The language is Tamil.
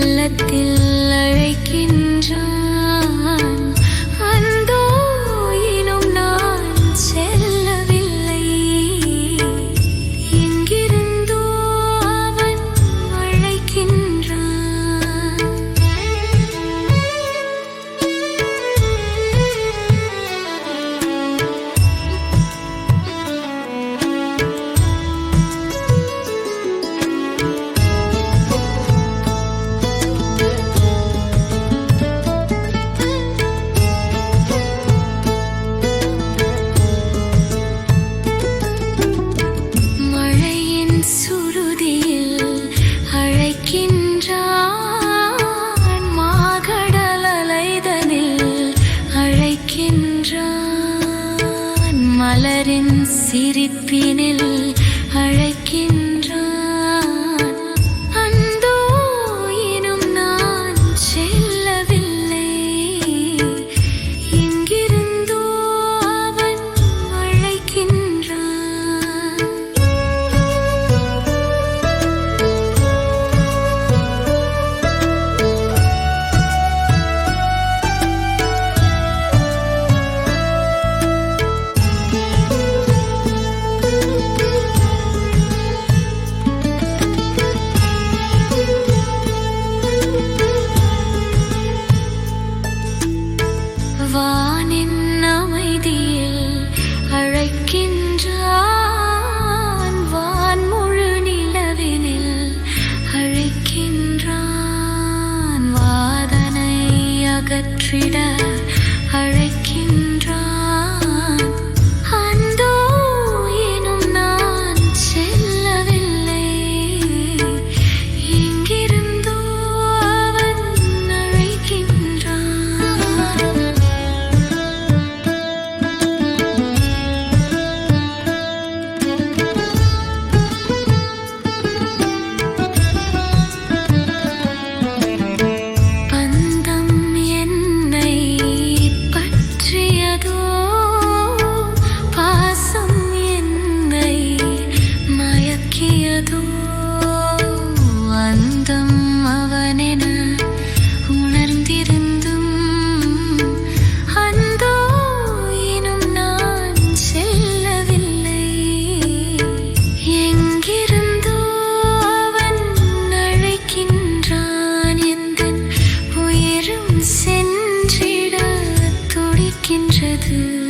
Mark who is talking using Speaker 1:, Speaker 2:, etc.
Speaker 1: உள்ளத்தில் அழைக்கின்றான். சிரிப்பினில் வானின் அமைதியில் அழைக்கின்றான் வான் முழு நிலவினில் அழைக்கின்றான். வாதனை அகற்றிட அழை too